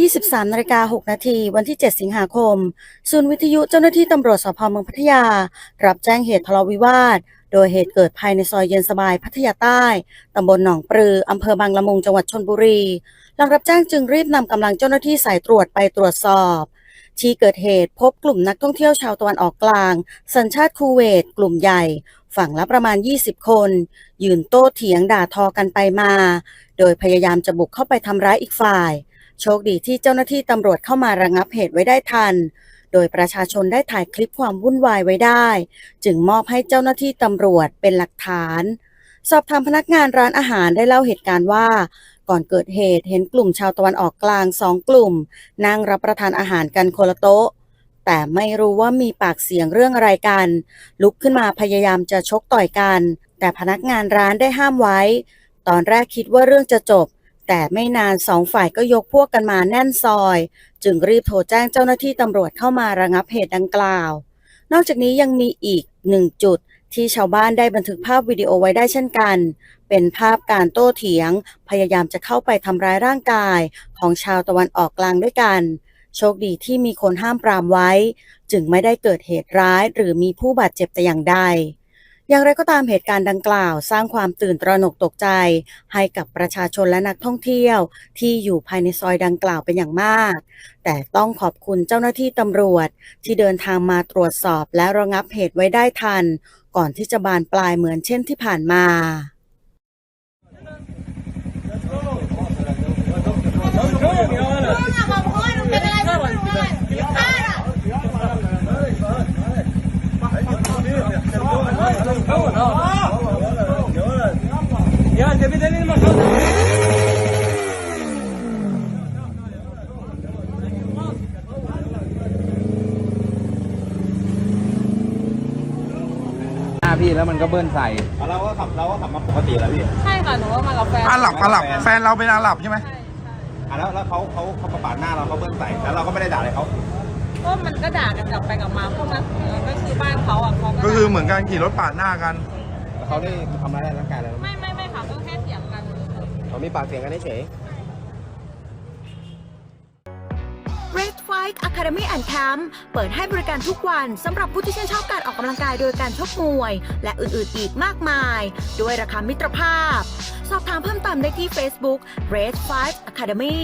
23นาฬิกา6นาทีวันที่ 7 สิงหาคม ศูนย์วิทยุเจ้าหน้าที่ตำรวจสพเมืองพัทยา รับแจ้งเหตุทะเลาะวิวาท โดยเหตุเกิดภายในซอยเย็นสบายพัทยาใต้ตำบลหนองปลืออำเภอบางละมุงจังหวัดชนบุรีหลังรับแจ้งจึงรีบนำกำลังเจ้าหน้าที่สายตรวจไปตรวจสอบที่เกิดเหตุพบกลุ่มนักท่องเที่ยวชาวตะวันออกกลาง สัญชาติคูเวต กลุ่มใหญ่ ฝั่งละประมาณ 20 คน ยืนโต้เถียงด่าทอกันไปมา โดยพยายามจะบุกเข้าไปทำร้ายอีกฝ่าย โชคดีที่เจ้าหน้าที่ตำรวจเข้ามาระงับเหตุไว้ได้ทัน โดยประชาชนได้ถ่ายคลิปความวุ่นวายไว้ได้ จึงมอบให้เจ้าหน้าที่ตำรวจเป็นหลักฐาน สอบถามพนักงานร้านอาหารได้เล่าเหตุการณ์ว่า ก่อนเกิดเหตุเห็นกลุ่มชาวตะวันออกกลางสองกลุ่ม นั่งรับประทานอาหารกันคนละโต๊ะแต่ไม่รู้ว่ามีปากเสียงเรื่องอะไรกัน ลุกขึ้นมาพยายามจะชกต่อยกัน แต่พนักงานร้านได้ห้ามไว้ ตอนแรกคิดว่าเรื่องจะจบ แต่ไม่นานสองฝ่ายก็ยกพวกกันมาแน่นซอย จึงรีบโทรแจ้งเจ้าหน้าที่ตำรวจเข้ามาระงับเหตุดังกล่าว นอกจากนี้ยังมีอีกหนึ่งจุดที่ชาวบ้านได้บันทึกภาพวิดีโอไว้ได้เช่นกัน เป็นภาพการโต้เถียง พยายามจะเข้าไปทำร้ายร่างกายของชาวตะวันออกกลางด้วยกัน โชคดีที่มีคนห้ามปรามไว้ จึงไม่ได้เกิดเหตุร้ายหรือมีผู้บาดเจ็บแต่อย่างใด อย่างไรก็ตามเหตุการณ์ดังกล่าว สร้างความตื่นตระหนกตกใจ ให้กับประชาชนและนักท่องเที่ยว ที่อยู่ภายในซอยดังกล่าวเป็นอย่างมาก แต่ต้องขอบคุณเจ้าหน้าที่ตำรวจ ที่เดินทางมาตรวจสอบและระงับเหตุไว้ได้ทัน ก่อนที่จะบานปลายเหมือนเช่นที่ผ่านมา หน้าพี่แล้วมันก็เบิ้ลใส่ เราก็ขับเราก็ขับมาปกติแล้วพี่ใช่ค่ะหนูว่ามากับแฟนอาหลับอาหลับแฟนเราเป็นอาหลับใช่ไหมใช่ใช่อะแล้วแล้วเขาเขาเขาปาดหน้าเราเขาเบิ้ลใส่แล้วเราก็ไม่ได้ด่าอะไรเขาก็มันก็ด่ากันกลับไปกลับมาพวกนั้นเออก็คือบ้านเขาอะเขาก็คือเหมือนกันขี่รถปาดหน้ากัน แล้วเขาได้ทำร้ายร่างกายเราไหมไม่ไม่ไม่ค่ะก็แค่เถียงกันเฉยเขามีปากเสียงกันเฉย Red Fight Academy and Camp เปิดให้บริการทุกวันสำหรับผู้ที่ชื่นชอบการออกกำลังกายโดยการชกมวย และอื่นๆอีกมากมาย ด้วยราคามิตรภาพ สอบถามเพิ่มเติมได้ที่ Facebook Red Fight Academy